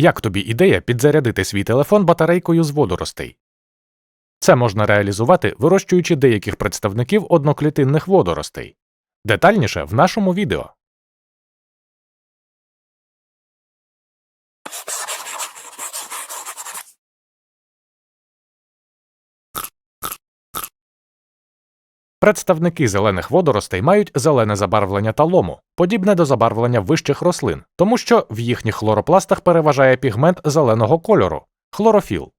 Як тобі ідея підзарядити свій телефон батарейкою з водоростей? Це можна реалізувати, вирощуючи деяких представників одноклітинних водоростей. Детальніше в нашому відео. Представники зелених водоростей мають зелене забарвлення талому, подібне до забарвлення вищих рослин, тому що в їхніх хлоропластах переважає пігмент зеленого кольору хлорофіл.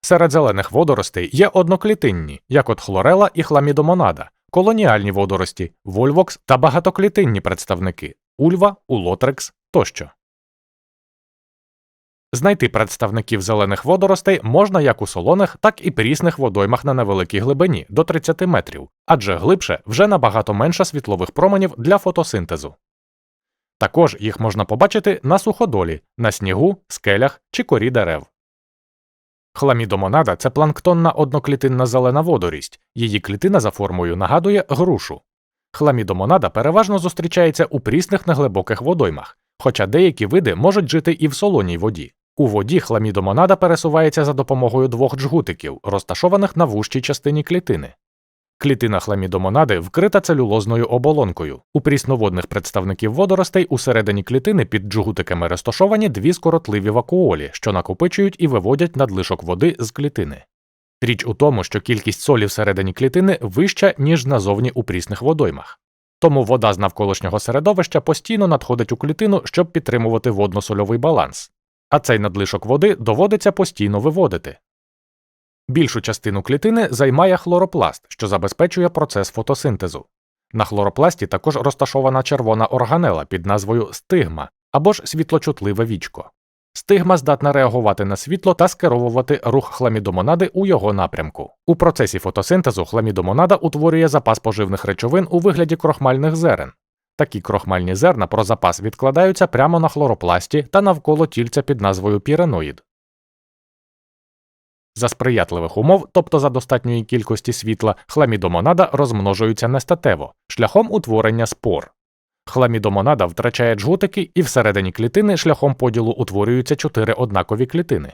Серед зелених водоростей є одноклітинні, як от хлорела і хламідомонада, колоніальні водорості, вольвокс та багатоклітинні представники ульва, улотрекс тощо. Знайти представників зелених водоростей можна як у солоних, так і прісних водоймах на невеликій глибині до 30 метрів, адже глибше вже набагато менше світлових променів для фотосинтезу. Також їх можна побачити на суходолі, на снігу, скелях чи корі дерев. Хламідомонада це планктонна одноклітинна зелена водорість, її клітина за формою нагадує грушу. Хламідомонада переважно зустрічається у прісних неглибоких водоймах, хоча деякі види можуть жити і в солоній воді. У воді хламідомонада пересувається за допомогою двох джгутиків, розташованих на вужчій частині клітини. Клітина хламідомонади вкрита целюлозною оболонкою. У прісноводних представників водоростей усередині клітини під джгутиками розташовані дві скоротливі вакуолі, що накопичують і виводять надлишок води з клітини. Річ у тому, що кількість солі всередині клітини вища, ніж назовні у прісних водоймах. Тому вода з навколишнього середовища постійно надходить у клітину, щоб підтримувати водно-сольовий баланс, а цей надлишок води доводиться постійно виводити. Більшу частину клітини займає хлоропласт, що забезпечує процес фотосинтезу. На хлоропласті також розташована червона органела під назвою стигма або ж світлочутливе вічко. Стигма здатна реагувати на світло та скеровувати рух хламідомонади у його напрямку. У процесі фотосинтезу хламідомонада утворює запас поживних речовин у вигляді крохмальних зерен. Такі крохмальні зерна про запас відкладаються прямо на хлоропласті та навколо тільця під назвою піреноїд. За сприятливих умов, тобто за достатньої кількості світла, хламідомонада розмножується нестатево, шляхом утворення спор. Хламідомонада втрачає джгутики і всередині клітини шляхом поділу утворюються чотири однакові клітини.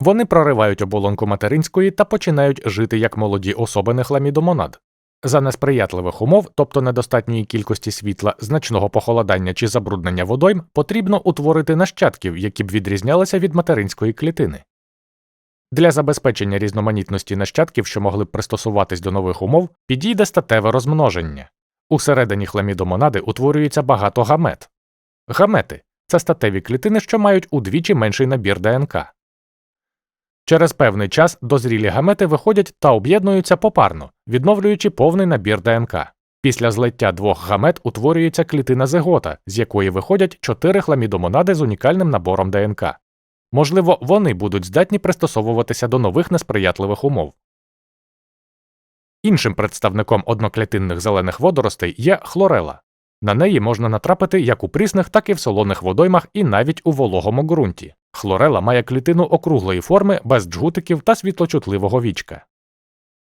Вони проривають оболонку материнської та починають жити як молоді особини хламідомонад. За несприятливих умов, тобто недостатньої кількості світла, значного похолодання чи забруднення водойм, потрібно утворити нащадків, які б відрізнялися від материнської клітини. Для забезпечення різноманітності нащадків, що могли б пристосуватись до нових умов, підійде статеве розмноження. Усередині хламідомонади утворюється багато гамет. Гамети це статеві клітини, що мають удвічі менший набір ДНК. Через певний час дозрілі гамети виходять та об'єднуються попарно, відновлюючи повний набір ДНК. Після злиття двох гамет утворюється клітина зигота, з якої виходять чотири хламідомонади з унікальним набором ДНК. Можливо, вони будуть здатні пристосовуватися до нових несприятливих умов. Іншим представником одноклітинних зелених водоростей є хлорела. На неї можна натрапити як у прісних, так і в солоних водоймах і навіть у вологому ґрунті. Хлорела має клітину округлої форми без джгутиків та світлочутливого вічка.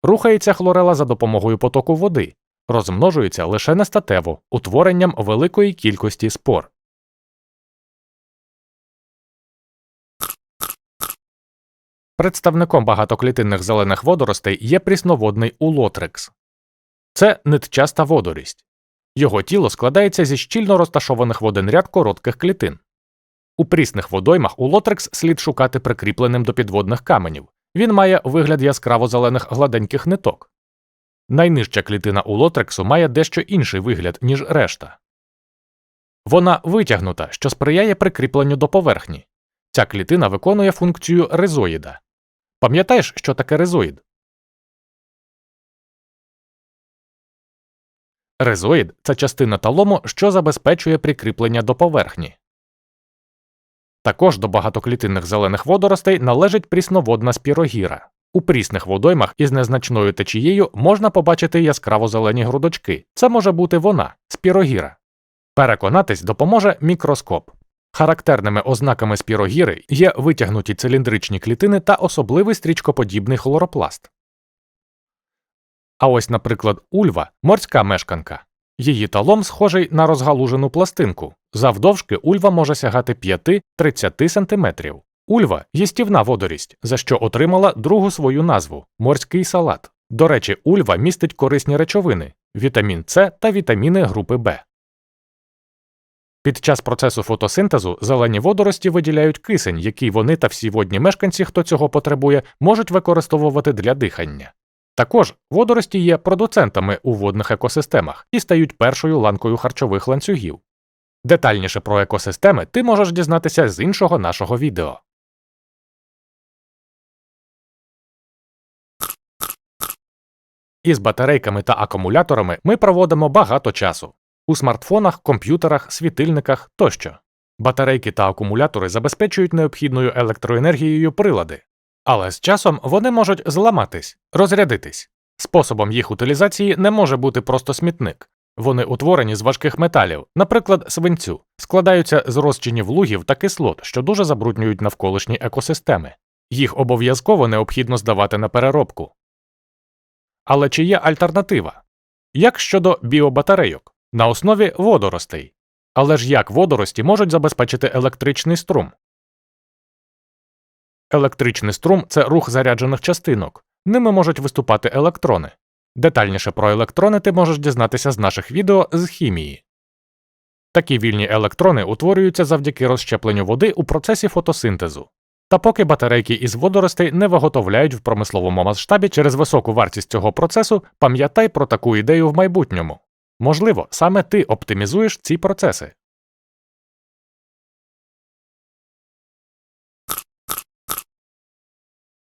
Рухається хлорела за допомогою потоку води, розмножується лише нестатево, утворенням великої кількості спор. Представником багатоклітинних зелених водоростей є прісноводний улотрекс. Це нитчаста водорість. Його тіло складається зі щільно розташованих в один ряд коротких клітин. У прісних водоймах улотрекс слід шукати прикріпленим до підводних каменів. Він має вигляд яскраво зелених гладеньких ниток. Найнижча клітина улотрексу має дещо інший вигляд, ніж решта. Вона витягнута, що сприяє прикріпленню до поверхні. Ця клітина виконує функцію ризоїда. Пам'ятаєш, що таке ризоїд? Ризоїд це частина талому, що забезпечує прикріплення до поверхні. Також до багатоклітинних зелених водоростей належить прісноводна спірогіра. У прісних водоймах із незначною течією можна побачити яскраво зелені грудочки. Це може бути вона спірогіра. Переконатись допоможе мікроскоп. Характерними ознаками спірогіри є витягнуті циліндричні клітини та особливий стрічкоподібний хлоропласт. А ось, наприклад, ульва морська мешканка. Її талом схожий на розгалужену пластинку Завдовжки ульва може сягати 5-30 см. Ульва їстівна водорість, за що отримала другу свою назву морський салат. До речі, ульва містить корисні речовини вітамін С та вітаміни групи В. Під час процесу фотосинтезу зелені водорості виділяють кисень, який вони та всі водні мешканці, хто цього потребує, можуть використовувати для дихання. Також водорості є продуцентами у водних екосистемах і стають першою ланкою харчових ланцюгів. Детальніше про екосистеми ти можеш дізнатися з іншого нашого відео. Із батарейками та акумуляторами ми проводимо багато часу у смартфонах, комп'ютерах, світильниках тощо. Батарейки та акумулятори забезпечують необхідною електроенергією прилади, але з часом вони можуть зламатись, розрядитись. Способом їх утилізації не може бути просто смітник. Вони утворені з важких металів, наприклад, свинцю, складаються з розчинів лугів та кислот, що дуже забруднюють навколишні екосистеми. Їх обов'язково необхідно здавати на переробку. Але чи є альтернатива? Як щодо біобатарейок на основі водоростей? Але ж як водорості можуть забезпечити електричний струм? Електричний струм це рух заряджених частинок. Ними можуть виступати електрони. Детальніше про електрони ти можеш дізнатися з наших відео з хімії. Такі вільні електрони утворюються завдяки розщепленню води у процесі фотосинтезу. Та поки батарейки із водоростей не виготовляють в промисловому масштабі через високу вартість цього процесу, пам'ятай про таку ідею в майбутньому. Можливо, саме ти оптимізуєш ці процеси.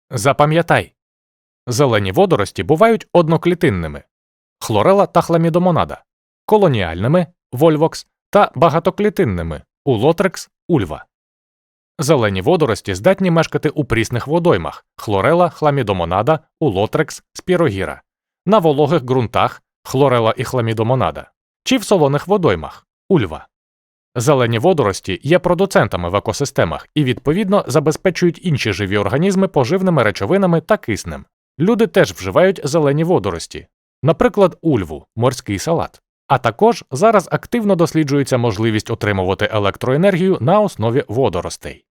Запам'ятай зелені водорості бувають одноклітинними хлорела та хламідомонада, колоніальними вольвокс та багатоклітинними улотрекс ульва. Зелені водорості здатні мешкати у прісних водоймах хлорела, хламідомонада, улотрекс, спірогіра, на вологих ґрунтах хлорела і хламідомонада, чи в солоних водоймах ульва. Зелені водорості є продуцентами в екосистемах і, відповідно, забезпечують інші живі організми поживними речовинами та киснем. Люди теж вживають зелені водорості, наприклад, ульву, морський салат. А також зараз активно досліджується можливість отримувати електроенергію на основі водоростей.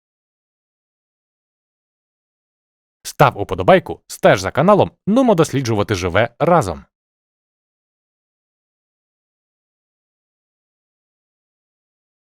Став уподобайку, стеж за каналом, нумо досліджувати живе разом.